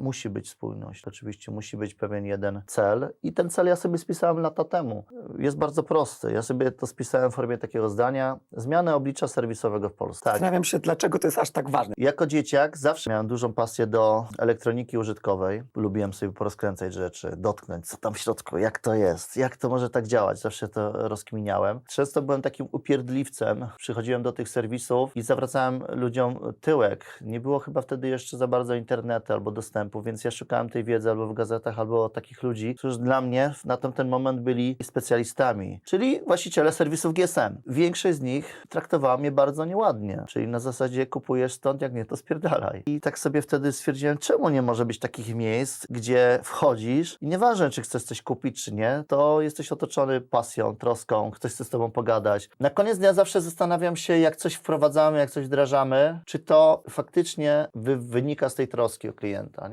Musi być spójność, oczywiście musi być pewien jeden cel i ten cel ja sobie spisałem lata temu. Jest bardzo prosty. Ja sobie to spisałem w formie takiego zdania. Zmianę oblicza serwisowego w Polsce. Tak. Zastanawiam się, dlaczego to jest aż tak ważne. Jako dzieciak zawsze miałem dużą pasję do elektroniki użytkowej. Lubiłem sobie porozkręcać rzeczy, dotknąć, co tam w środku, jak to jest, jak to może tak działać. Zawsze to rozkminiałem. Często byłem takim upierdliwcem. Przychodziłem do tych serwisów i zawracałem ludziom tyłek. Nie było chyba wtedy jeszcze za bardzo internetu albo dostępu, więc ja szukałem tej wiedzy albo w gazetach, albo takich ludzi, którzy dla mnie na tamten moment byli specjalistami, czyli właściciele serwisów GSM. Większość z nich traktowała mnie bardzo nieładnie, czyli na zasadzie kupujesz stąd, jak nie, to spierdalaj. I tak sobie wtedy stwierdziłem, czemu nie może być takich miejsc, gdzie wchodzisz i nieważne, czy chcesz coś kupić, czy nie, to jesteś otoczony pasją, troską, ktoś chce z tobą pogadać. Na koniec dnia zawsze zastanawiam się, jak coś wprowadzamy, jak coś wdrażamy, czy to faktycznie wy, wynika z tej troski o klienta. Nie?